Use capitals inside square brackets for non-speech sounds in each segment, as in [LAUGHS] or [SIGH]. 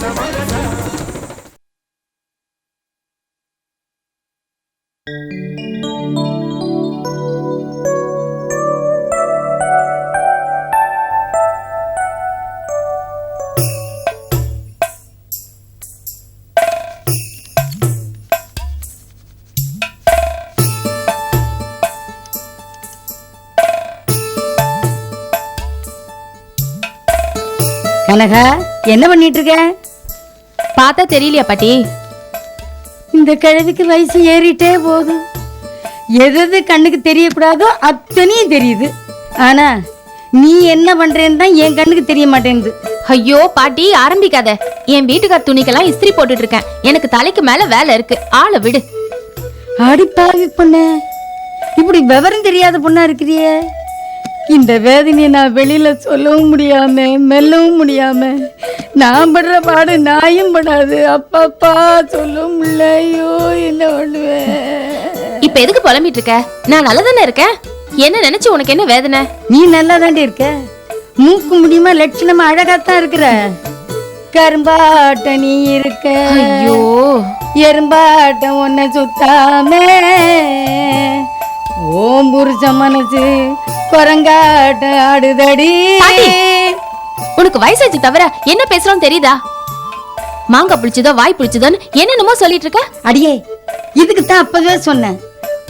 Somebody Kanaka என்ன பண்ணிட்டு இருக்க பார்த்தா தெரியலையா பாட்டி? இந்த கிழவிக்கு வயசு ஏறிட்டே போகுது. எது எது கண்ணுக்கு தெரியக்கூடாதோ அத்தனையும் தெரியுது. ஆனா நீ என்ன பண்றேன்னு தான் என் கண்ணுக்கு தெரிய மாட்டேங்குது. ஐயோ பாட்டி ஆரம்பிக்காத. என் வீட்டுக்கார் துணிக்கெல்லாம் இஸ்திரி போட்டுட்டு இருக்கேன் எனக்கு தலைக்கு மேல வேலை இருக்கு. ஆளை விடு. அடிப்பாவி பொண்ணு. இப்படி விவரம் தெரியாத பொண்ணா இருக்கிறியே. இந்த வேதனையை நான் வெளியில சொல்லவும் முடியாம மெல்லவும் முடியாம நான் படுற பாடு நாயும் படாது. அப்பப்பா சொல்லவும் முடியல ஐயோ என்ன பண்ணுவேன்? இப்ப எதுக்கு புலம்பிட்டு இருக்க? நான் நல்லதானே இருக்கேன்? என்ன நினைச்சு உனக்கு என்ன வேதனை? நீ நல்லா தாண்டி இருக்க? மூக்கு முடியுமா லட்சணமா அழகாத்தான் இருக்கிற? கரும்பாட்ட நீ இருக்க. ஐயோ. எறும்பாட்டம் ஒன்ன சுத்தாமே ஓம் புருஷ மனசு குரங்காட்ட ஆடுதடி! உனக்கு வயசாச்சு தவிர என்ன பேசுறோம் தெரியுதா? மாங்காய் புளிச்சதோ வாய் புளிச்சதோன்னு என்னென்னமோ சொல்லிட்டு இருக்க? அடியே இதுக்கு தான் அப்பவே சொன்னேன்.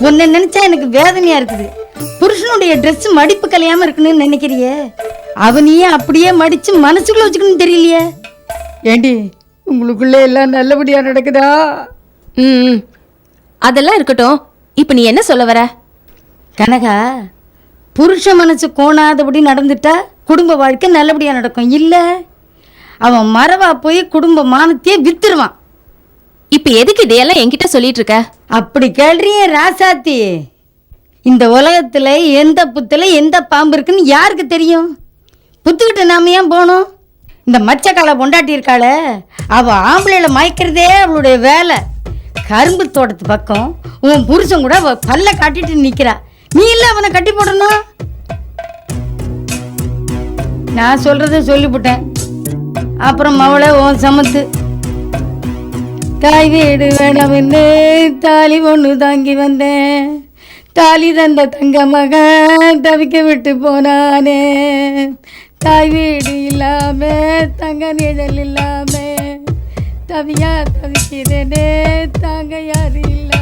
உன்னை நினைச்சா எனக்கு வேதனையா இருக்குது. புருஷனுடைய Dress மடிப்பு கலையாம இருக்குன்னு நினைக்கிறியே. அவனையே அப்படியே மடிச்சு மனசுக்குள்ள வச்சுக்கணும்னு தெரியலையே. ஏண்டி உங்களுக்குள்ள எல்லாம் நல்லபடியா நடக்குதா? ம். அதெல்லாம் இருக்கட்டும். இப்ப நீ என்ன சொல்ல வர? கனகா புருஷ மனசு கோணாதபடி நடந்துட்டா குடும்ப வாழ்க்கை நல்லபடியா நடக்கும். இல்ல அவன் மறவா போய் குடும்ப மானத்தையே வித்துருவான். இப்ப எதுக்கு இதையெல்லாம் என்கிட்ட சொல்லிட்டு இருக்க அப்படி கேள்றியே ராசாத்தி. இந்த உலகத்துல எந்த புத்துல எந்த பாம்பு இருக்குன்னு யாருக்கு தெரியும்? புத்துக்கிட்ட நாம ஏன் போகணும்? இந்த மச்சக்கால பொண்டாட்டி இருக்காளே அவ ஆம்பளையில மயக்கிறதே அவளுடைய வேலை. கரும்பு தோட்டத்து பக்கம் உன் புருஷன் கூட பல்ல காட்டிட்டு நிக்கிறா. நீ இல்ல அவனை கட்டி போடணும். நான் சொல்றத சொல்லிவிட்டேன். அப்புறம் அவளை உன் சமத்து. தாய் வீடு வேணாம்னு தாலி ஒன்று தாங்கி வந்தேன். தாலி தந்த தங்க மகன் தவிக்க விட்டு போனானே. தாய் வீடு இல்லாம தங்க நிழல் இல்லாம தவியா தவிக்கிறேனே தாங்க யாரு இல்லை?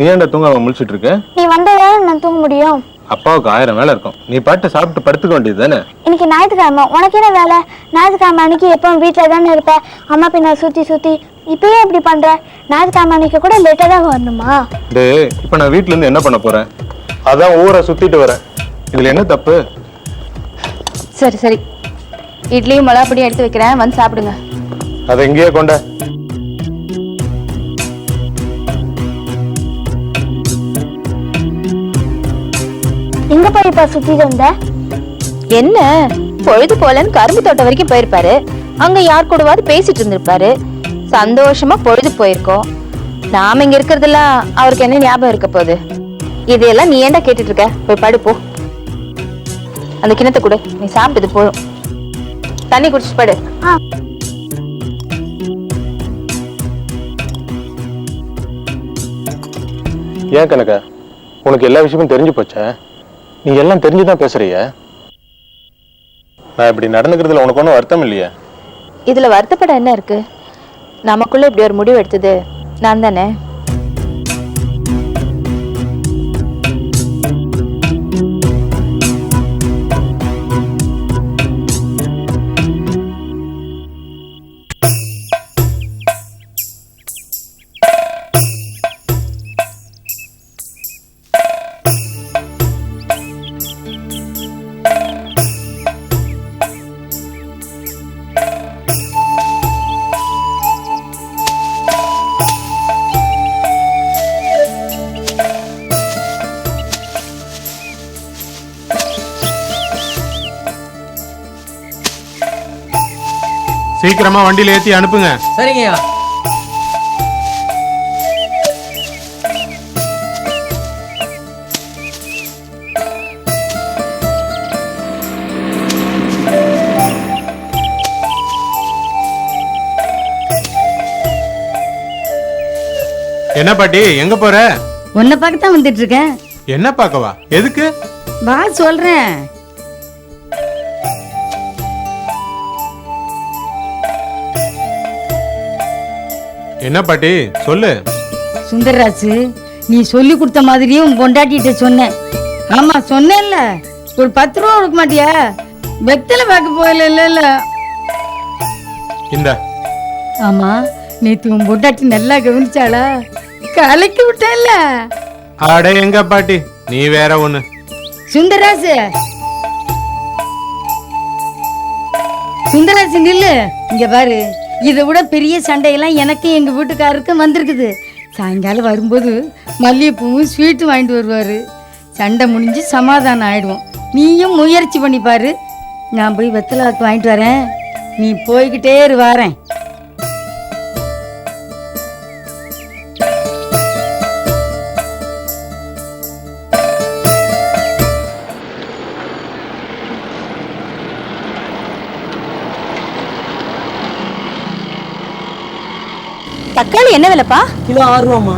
நீ ஏன்டா தூங்காம முழிச்சிட்டு இருக்க நீ வந்ததால நான் தூங்க முடியும். அப்பாவுக்கு ஆயிரம் வேலை இருக்கும். நீ பாட்டு சாப்பிட்டு படுத்துக்க வேண்டியது தானே? இன்னைக்கு ஞாயிற்றுக்கிழமை. உனக்கு என்ன வேலை? ஞாயிற்றுக்கிழமை அன்னைக்கு எப்பவும் வீட்டில் தானே இருப்ப. அம்மா பின்ன சுற்றி சுற்றி இப்பயே இப்படி பண்ற? ஞாயிற்றுக்கிழமை அன்னைக்கு கூட லேட்டாக தான் வரணுமா? டேய் இப்போ நான் வீட்ல இருந்து என்ன பண்ண போறேன்? அதான் ஊரை சுத்திட்டு வரேன். இதுல என்ன தப்பு? சரி சரி. இட்லியும் மிளகா பொடியும் எடுத்து வைக்கிறேன். வந்து சாப்பிடுங்க. அதை எங்கேயே கொண்ட. எங்க போய்ப்பா சுத்திட்டு வந்த? என்ன? பொழுது போலன்னு கரும்பு தோட்டம் வரைக்கும் போயிருப்பாரு. அங்க யார் கூடவாது பேசிட்டு இருந்திருப்பாரு. சந்தோஷமா பொழுது போயிருக்கோம். நாம இங்க இருக்கிறதெல்லாம் அவருக்கு என்ன ஞாபகம் இருக்க போகுது? இதையெல்லாம் நீ ஏன்டா கேட்டுட்டு இருக்க? போய் படு போ. அந்த கிணத்தை கொடு. நீ சாப்பிட்டது போதும். தண்ணி குடிச்சிட்டு படு. ஏன் கணக்கா உனக்கு எல்லா விஷயமும் தெரிஞ்சு போச்சா? நீ எல்லாம் தெரிஞ்சுதான் பேசுறிய நான் இப்படி நடந்துக்கிறதுல உனக்கு ஒன்றும் வருத்தம் இல்லையா? இதுல வருத்தப்பட என்ன இருக்கு? நமக்குள்ள இப்படி ஒரு முடிவு எடுத்தது நான் தானே? சீக்கிரமா வண்டியில ஏத்தி அனுப்புங்க. சரிங்கய்யா என்ன பாட்டி எங்க போற? உன்னை பார்க்க தான் வந்துட்டு இருக்கேன். என்ன பார்க்கவா? எதுக்கு? வா சொல்றேன். என்ன பாட்டி? சொல்லு. சுந்தரராசு நீ சொல்லி கொடுத்த மாதிரியே உன் பொண்டாட்டிகிட்ட சொன்னேன். ஆமா சொன்னேன்ல. ஒரு பத்து ரூபா கொடுக்க மாட்டியா? வெத்தலை பார்க்க போகல இல்ல இந்த. ஆமா நேத்து உன் பொண்டாட்டி நல்லா கவனிச்சாளா? கலக்கி விட்டேன்ல. அட எங்க பாட்டி? நீ வேற ஒண்ணு. சுந்தராசு சுந்தராசு நில்லு. இங்க பாரு. இதை விட பெரிய சண்டையெல்லாம் எனக்கு எங்கள் வீட்டுக்காரருக்கும் வந்திருக்குது. சாயங்காலம் வரும்போது மல்லிகைப்பூவும் ஸ்வீட்டும் வாங்கிட்டு வருவார். சண்டை முடிஞ்சு சமாதானம் ஆகிடுவோம் நீயும் முயற்சி பண்ணிப்பார் நான் போய் வெத்தலாக்கு வாங்கிட்டு வரேன். நீ போய்கிட்டே இரு தக்காளி என்ன விலைப்பா? கிலோ ஆறு ரூபாம்மா.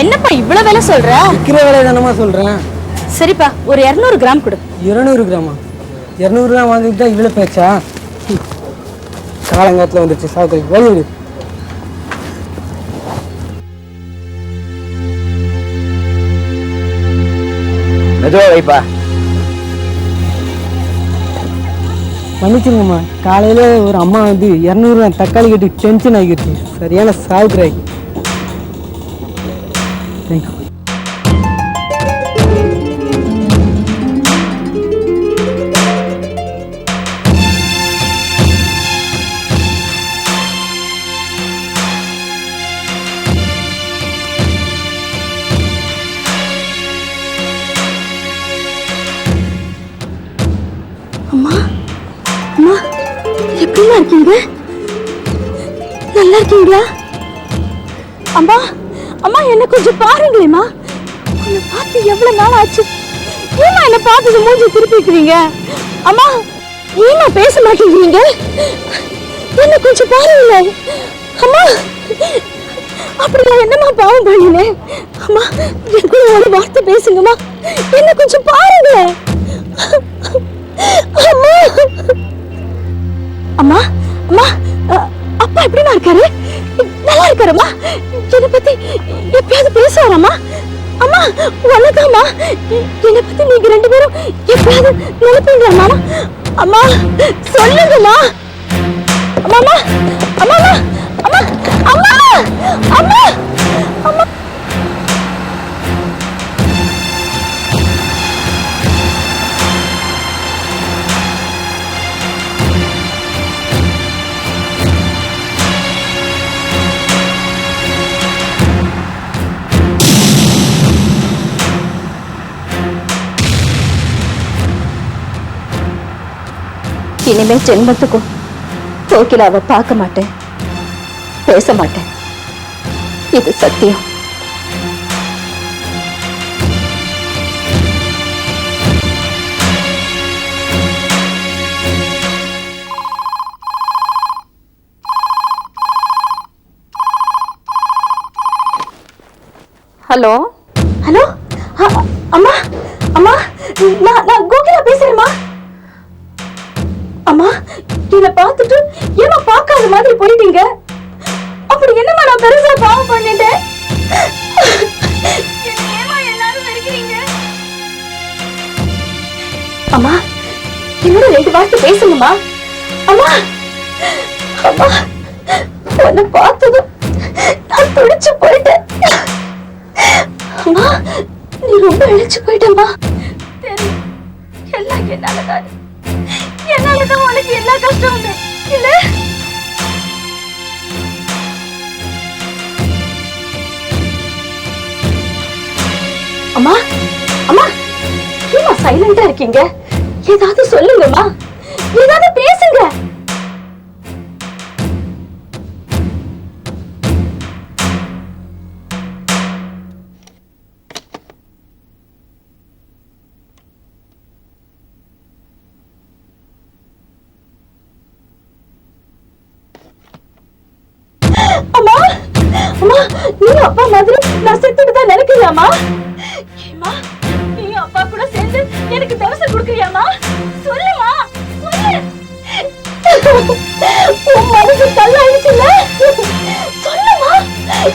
என்னப்பா இவ்வளவு விலை சொல்ற? விற்கிற விலை தானம்மா சொல்கிறேன் சரிப்பா ஒரு இருநூறு கிராம் கொடு. இருநூறு கிராமா? இரநூறு கிராம் வாங்கிட்டு தான் இவ்வளோ பேச்சா காலங்காலத்தில் வந்துருச்சு சாப்பிட்டு வழி விடு மெதுவா வைப்பா. மன்னிச்சிருங்கம்மா. காலையில் ஒரு அம்மா வந்து இரநூறுவா தக்காளி கட்டி டென்ஷன் ஆகிடுச்சு சரியான சாவுக்குறாய் தேங்க்யூ எப்படிமா இருக்கீங்க? நல்லா இருக்கீங்களா? அம்மா அம்மா என்ன கொஞ்சம் பாருங்களேம்மா. உன்னை பார்த்து எவ்வளவு நாள் ஆச்சு? ஏமா என்ன பார்த்து மூஞ்சி திருப்பிக்கிறீங்க அம்மா ஏமா பேச மாட்டேங்கிறீங்க? என்ன கொஞ்சம் பாருங்களேன் அம்மா அப்படி நான் என்னம்மா பாவம் பண்ணினேன்? அம்மா என் கூட ஒரு வார்த்தை பேசுங்கம்மா. என்ன கொஞ்சம் பாருங்களேன் அம்மா அம்மா அப்பா எப்படிமா இருக்காரு? நல்லா இருக்காருமா என்னை பத்தி எப்பயாவது பேசுவாராம்மா? அம்மா உனதாம்மா என்னை பத்தி நீங்க ரெண்டு பேரும் எப்பயாவது நினைப்பீங்களாம்மா அம்மா? சொல்லுங்கம்மா. அம்மா அம்மா அம்மா அம்மா அம்மா அம்மா. இனிமே ஜென்மத்துக்கும் கோகிலாவை பார்க்க மாட்டேன். பேச மாட்டேன். இது சத்தியம். அம்மா! அம்மா! உன்னை பார்த்ததும் நான் துடிச்சு போயிட்டேன். அம்மா நீ ரொம்ப இழைச்சு போயிட்டம்மா. எல்லாம் என்னாலதான். என்னாலதான் உனக்கு எல்லா கஷ்டம் இல்ல? அம்மா அம்மா ஏமா சைலண்டா இருக்கீங்க? ஏதாவது சொல்லுங்கம்மா. ஏதாவது பேசுங்க. அம்மா அம்மா நீங்க அப்பா மாதிரி நான் செத்துட்டு தான் நினைக்கிறேன்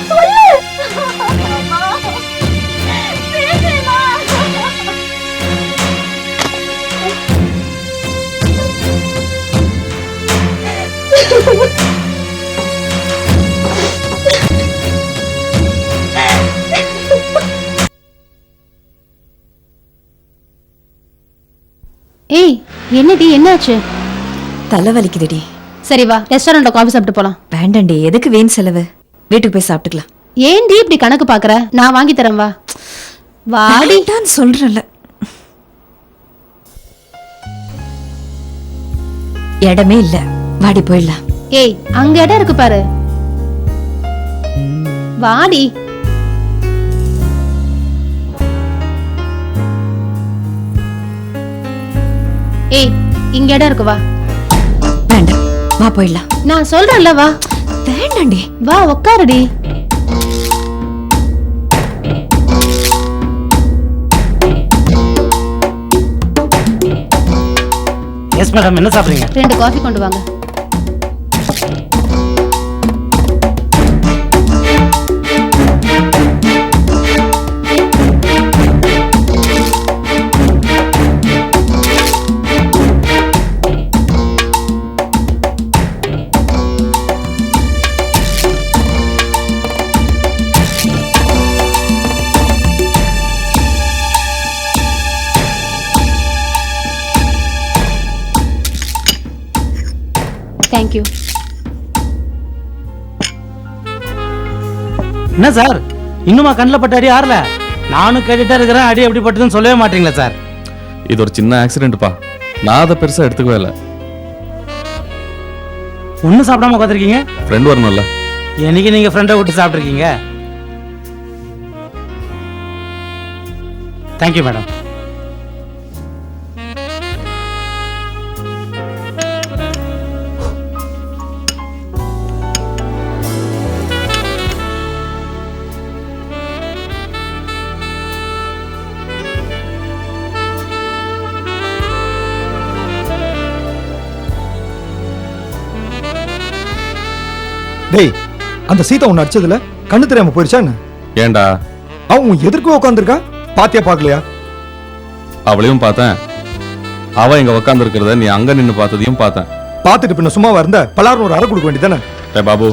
சொல்லு. அம்மா, பேசுமா ஏய் என்னடி என்னாச்சு? தலை வலிக்குதுடி. சரி வா ரெஸ்டாரண்ட்ல காஃபி சாப்பிட்டு போலாம். வேண்டாண்டி எதுக்கு வீண் செலவு? வீட்டுக்கு போய் சாப்பிட்டுக்கலாம். ஏன்டி இப்படி கணக்கு பாக்குற நான் வாங்கி தரேன் வா. வாடி. வேண்டான்னு சொல்றேன்ல. இடமே இல்ல. வாடி போயிடலாம். ஏய் அங்க இடம் இருக்கு பாரு. வாடி. ஏய் இங்க இடம் இருக்கு வா. வேண்டாம் வா போயிடலாம். நான் சொல்றேன்ல வா. வேண்டாண்டி. வா உட்காருடி எஸ் மேடம் என்ன சாப்பிடுறீங்க? ரெண்டு காஃபி கொண்டு வாங்க. தேங்க்யூ என்ன சார்? இன்னுமா கண்ணில் பட்ட அடி ஆறல? நானும் கேட்டுட்டே இருக்கிறேன் அடி எப்படி பட்டதுன்னு சொல்லவே மாட்டீங்களா சார். இது ஒரு சின்ன ஆக்சிடென்ட்ப்பா நான் அதை பெருசா எடுத்துக்கவே இல்லை. ஒன்றும் சாப்பிடாம உட்காந்துருக்கீங்க ஃப்ரெண்ட் வரணும்ல. என்னைக்கு நீங்க ஃப்ரெண்டை விட்டு சாப்பிட்ருக்கீங்க தேங்க்யூ மேடம் அந்த சீதா உன்னை அடிச்சதுல கண்ணு தெரியாம போயிருச்சா என்ன? ஏன்டா அவன் உன் எதிர்க்க உட்காந்துருக்கா பாத்தியா பாக்கலையா? அவளையும் பார்த்தேன். அவ இங்க உக்காந்து இருக்கிறத நீ அங்க நின்னு பார்த்ததையும் பார்த்தேன். பார்த்துட்டு பின்ன சும்மாவா இருந்த பலாரும் ஒரு அறை கொடுக்க வேண்டியதானே டே பாபு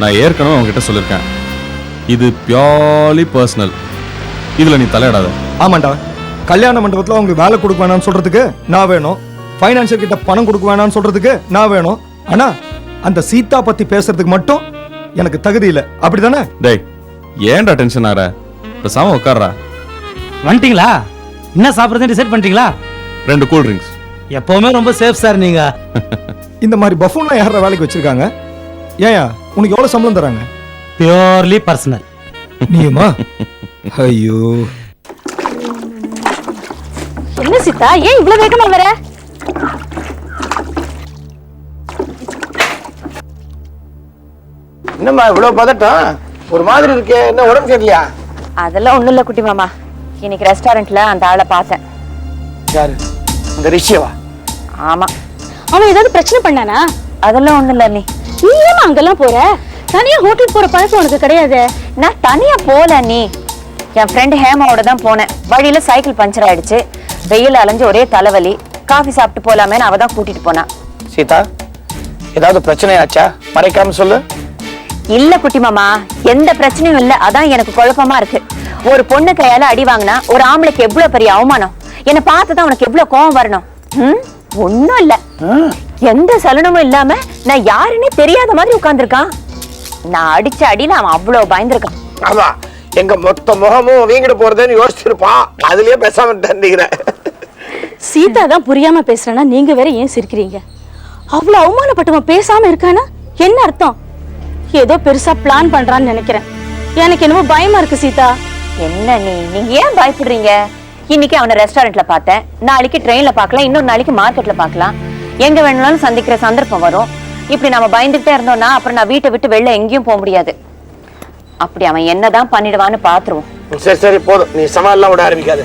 நான் ஏற்கனவே உன்கிட்ட சொல்லியிருக்கேன் இது பியோர்லி பர்சனல் இதுல நீ தலையிடாத. ஆமாண்டா. கல்யாண மண்டபத்துல அவங்களுக்கு வேலை கொடுக்க வேணாம்னு சொல்றதுக்கு நான் வேணும். ஃபைனான்சியல் கிட்ட பணம் கொடுக்க வேணாம்னு சொல்றதுக்கு நான் வேணும். ஆனா அந்த சீதா பத்தி பேசுறதுக்கு மட்டும் எனக்கு தகுதி இல்லை. அப்படிதானே? டேய் ஏன்டா டென்ஷன் ஆற பேசாம உட்கார்றா. வந்துட்டீங்களா? என்ன சாப்பிட்றதுன்னு டிசைட் பண்ணிட்டீங்களா? ரெண்டு கூல் ட்ரிங்க்ஸ் எப்பவுமே ரொம்ப சேஃப் சார் நீங்க. [LAUGHS] இந்த மாதிரி பஃபூன்லாம் யார வேலைக்கு வச்சிருக்காங்க? ஏயா உனக்கு எவ்வளவு சம்பளம் தராங்க? Purely personal நீயுமா? [LAUGHS] ஐயோ. என்ன சீதா ஏன் இவ்வளவு வேகமா வர? என்னம்மா இவ்வளவு பதட்டம்? ஒரு மாதிரி இருக்கே என்ன உடம்பு சரியில்லையா? அதெல்லாம் ஒண்ணும் இல்ல குட்டி மாமா. இன்னைக்கு ரெஸ்டாரண்ட்ல அந்த ஆளை பார்த்தேன். யாரு? இந்த ரிஷியவா? ஆமா. அவன் ஏதாவது பிரச்சனை பண்ணானா? அதெல்லாம் ஒண்ணும் இல்ல நீ நீ ஏமா அங்கெல்லாம் போற? தனியா ஹோட்டல் போற பழக்கம் உனக்கு கிடையாது. நான் தனியா போல நீ என் ஃப்ரெண்ட் ஹேமாவோட தான் போனேன். வழியில சைக்கிள் பஞ்சர் ஆயிடுச்சு. வெயில் அலைஞ்சு ஒரே தலைவலி. காஃபி சாப்பிட்டு போலாமேன்னு அவ தான் கூட்டிட்டு போனா. சீதா ஏதாவது பிரச்சனையாச்சா? மறைக்காம சொல்லு. இல்ல குட்டி மாமா எந்த பிரச்சனையும் இல்ல. அதான் எனக்கு குழப்பமா இருக்கு. ஒரு பொண்ணு கையால அடி வாங்கினா ஒரு ஆம்பளைக்கு எவ்வளவு பெரிய அவமானம்? என்ன பார்த்துதான் உனக்கு எவ்வளவு கோவம் வரணும். ம்? ஒண்ணும் இல்ல. எந்த சலனமும் இல்லாம நான் யாருன்னே தெரியாத மாதிரி உட்கார்ந்திருக்கான். நான் அடிச்ச அடியில அவன் அவ்வளவு பயந்துருக்கான். ஆமா எங்க மொத்த முகமும் வீங்கிட்டு போறதுன்னு யோசிச்சிருப்பான். அதுலயே பேசாம தண்டிக்கிறேன். சீதா தான் புரியாம பேசுறேன்னா நீங்க வேற ஏன் சிரிக்கிறீங்க? அவ்வளவு அவமானப்பட்டவன் பேசாம இருக்கானா? என்ன அர்த்தம்? ஏதோ பெருசா பிளான் பண்றான்னு நினைக்கிறேன். எனக்கு என்னமோ பயமா இருக்கு சீதா. என்ன நீ? நீங்க ஏன் பயப்படுறீங்க? இன்னைக்கு அவனை ரெஸ்டாரண்ட்ல பார்த்தேன். நாளைக்கு ட்ரெயின்ல பார்க்கலாம். இன்னொரு நாளைக்கு மார்க்கெட்ல பார்க்கலாம். எங்க வேணும்னாலும் சந்திக்கிற சந்தர்ப்பம் வரும். இப்படி நம்ம பயந்துகிட்டே இருந்தோம்னா அப்புறம் நான் வீட்டை விட்டு வெளில எங்கேயும் போக முடியாது. அப்படி அவன் என்னதான் பண்ணிடுவான்னு பாத்துருவோம் சரி சரி போதும். நீ சவால்லாம் விட ஆரம்பிக்காத.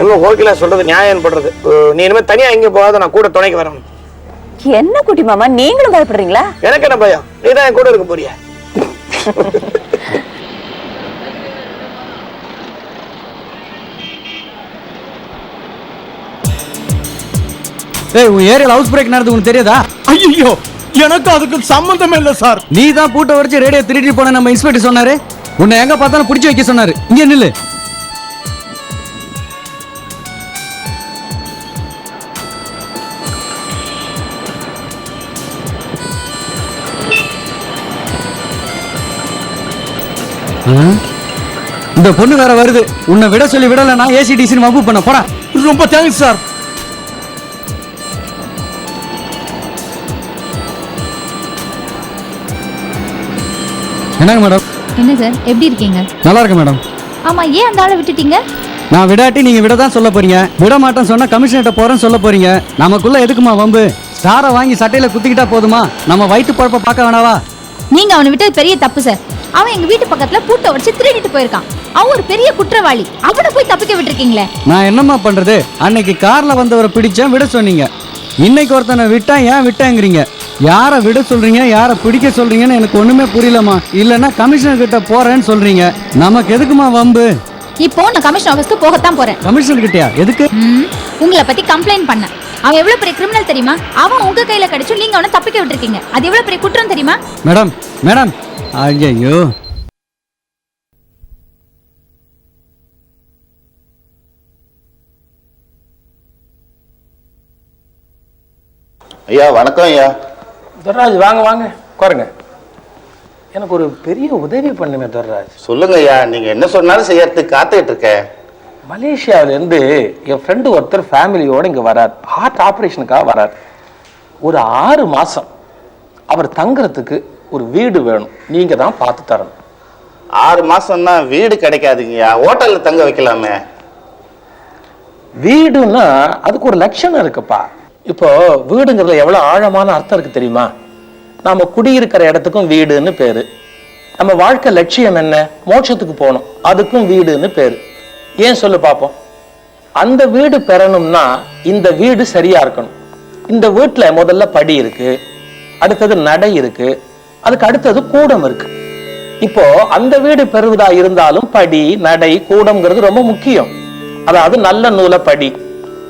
என்ன கோகிலா சொல்றது நியாயம் பண்றது நீ இனிமே தனியா எங்க போகாத. நான் கூட துணைக்கு வரேன் என்ன குட்டி மாமா? நீங்களும் பயப்படுறீங்களா? எனக்கு என்ன பயம்? நீ தான் என் கூட இருக்க போறிய? ஏய் உன் ஏரியால ஹவுஸ் பிரேக் நடந்து உனக்கு தெரியாதா? ஐயோ எனக்கு அதுக்கு சம்பந்தமே இல்ல சார். நீ தான் பூட்டை வரைச்சு ரேடியோ திருடி போன நம்ம இன்ஸ்பெக்டர் சொன்னாரு. உன்னை எங்க பார்த்தாலும் பிடிச்சி வைக்க சொன்னாரு. இங்க நில்லு. இந்த பொண்ணு வேற வருது. உன்னை விட சொல்லி விடல நான் ஏசிடிசின்னு வம்பு பண்ண போறேன். ரொம்ப தேங்க்ஸ் சார் என்னங்க மேடம் என்ன சார் எப்படி இருக்கீங்க? நல்லா இருக்கு மேடம் ஆமா ஏன் அந்த ஆளை விட்டுட்டீங்க? நான் விடாட்டி நீங்க விட தான் சொல்ல போறீங்க. விட மாட்டேன் சொன்னா கமிஷனர்ட்ட போறேன்னு சொல்ல போறீங்க. நமக்குள்ள எதுக்குமா வம்பு? ஸ்டாரை வாங்கி சட்டையில குத்திக்கிட்டா போதுமா? நம்ம வயிற்று பழப்ப பார்க்க வேணாவா? நீங்க அவனை விட்டது பெரிய தப்பு சார் அவன் எங்க வீட்டு பக்கத்துல பூட்டை உடைச்சு திருடிட்டு போயிருக்கான். அவன் ஒரு பெரிய குற்றவாளி. அவனை போய் தப்பிக்க விட்டுருக்கீங்களே. நான் என்னம்மா பண்றது? அன்னைக்கு கார்ல வந்தவரை பிடிச்சேன் விட சொன்னீங்க. இன்னைக்கு ஒருத்தனை விட்டா ஏன் விட்டேங்கிறீங்க? யாரை விட சொல்றீங்க யாரை பிடிக்க சொல்றீங்கன்னு எனக்கு ஒண்ணுமே புரியலம்மா. இல்லைன்னா கமிஷனர் கிட்ட போறேன்னு சொல்றீங்க. நமக்கு எதுக்குமா வம்பு? இப்போ நான் கமிஷன் ஆஃபீஸ்க்கு போகத்தான் போறேன். கமிஷனர் கிட்டயா? எதுக்கு? ம், உங்களை பத்தி கம்ப்ளைண்ட் பண்ண அவன் எவ்வளவு பெரிய கிரிமினல் தெரியுமா? அவன் உங்க கையில கிடைச்சும் நீங்க அவனை தப்பிக்க விட்டுருக்கீங்க. அது எவ்வளவு பெரிய குற்றம் தெரியுமா? மேடம் மேடம் ஐயோ ஐயா வணக்கம் ஐயா. துர்ராஜ் வாங்க வாங்க. உட்காருங்க. எனக்கு ஒரு பெரிய உதவி பண்ணுமே துர்ராஜ். சொல்லுங்க ஐயா நீங்க என்ன சொன்னாலும் செய்யறதுக்கு காத்துக்கிட்டு இருக்கேன். மலேசியாவிலேருந்து என் ஃப்ரெண்டு ஒருத்தர் ஃபேமிலியோட இங்கே வரார். ஹார்ட் ஆப்ரேஷனுக்காக வரார். ஒரு ஆறு மாதம் அவர் தங்குறதுக்கு ஒரு வீடு வேணும். நீங்கள் தான் பார்த்து தரணும். ஆறு மாசம்னா வீடு கிடைக்காதுங்கய்யா. ஹோட்டல்ல தங்க வைக்கலாமே. வீடுன்னா அதுக்கு ஒரு லட்சணம் இருக்குப்பா. இப்போ வீடுங்கிறதுல எவ்வளோ ஆழமான அர்த்தம் இருக்கு தெரியுமா? நாம குடியிருக்கிற இடத்துக்கும் வீடுன்னு பேரு. நம்ம வாழ்க்கை லட்சியம் என்ன? மோட்சத்துக்கு போகணும். அதுக்கும் வீடுன்னு பேரு. ஏன் சொல்லு பார்ப்போம் அந்த வீடு பெறணும்னா இந்த வீடு சரியா இருக்கணும். இந்த வீட்டுல முதல்ல படி இருக்கு. அடுத்தது நடை இருக்கு. அதுக்கு அடுத்தது கூடம் இருக்கு. இப்போ அந்த வீடு பெருவதா இருந்தாலும் படி நடை கூடம்ங்கிறது ரொம்ப முக்கியம். அதாவது நல்ல நூலை படி.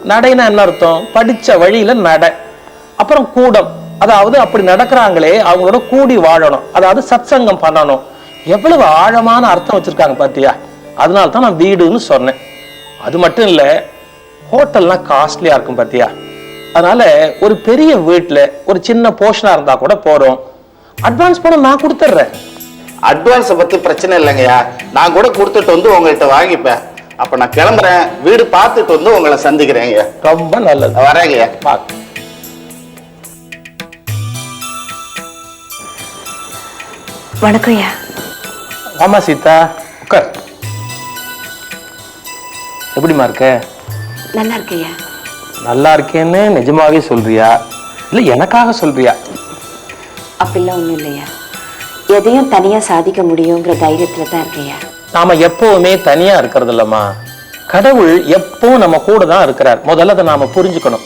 நடைனா என்ன அர்த்தம்? படிச்ச வழியில நட. அப்புறம் கூடம். அதாவது அப்படி நடக்கிறாங்களே அவங்களோட கூடி வாழணும். அதாவது சத்சங்கம் பண்ணணும். எவ்வளவு ஆழமான அர்த்தம் வச்சிருக்காங்க பாத்தியா? அதனால தான் நான் வீடுன்னு சொன்னேன். அது மட்டும் இல்ல ஹோட்டல்லாம் காஸ்ட்லியா இருக்கும் பாத்தியா? அதனால ஒரு பெரிய வீட்டில் ஒரு சின்ன போர்ஷனா இருந்தா கூட போறோம் அட்வான்ஸ் பணம் நான் கொடுத்துட்றேன். அட்வான்ஸை பத்தி பிரச்சனை இல்லைங்கய்யா. நான் கூட கொடுத்துட்டு வந்து உங்கள்கிட்ட வாங்கிப்பேன். அப்ப நான் கிளம்புறேன். வீடு பார்த்துட்டு வந்து உங்களை சந்திக்கிறேன் ஐயா ரொம்ப நல்லது. வரேங்கய்யா. பாக்கு வணக்கம் ஐயா ஆமா சீதா. உட்கார். எப்படிம்மா இருக்க? நல்லா இருக்கையா நல்லா இருக்கேன்னு நிஜமாவே சொல்றியா? இல்ல எனக்காக சொல்றியா? அப்படிலாம் ஒன்றும் இல்லையா? எதையும் தனியா சாதிக்க முடியுங்கிற தைரியத்தில் தான் இருக்கையா? நாம எப்பவுமே தனியா இருக்கிறது இல்லம்மா. கடவுள் எப்பவும் நம்ம கூட தான் இருக்கிறார். முதல்ல அதை நாம புரிஞ்சுக்கணும்.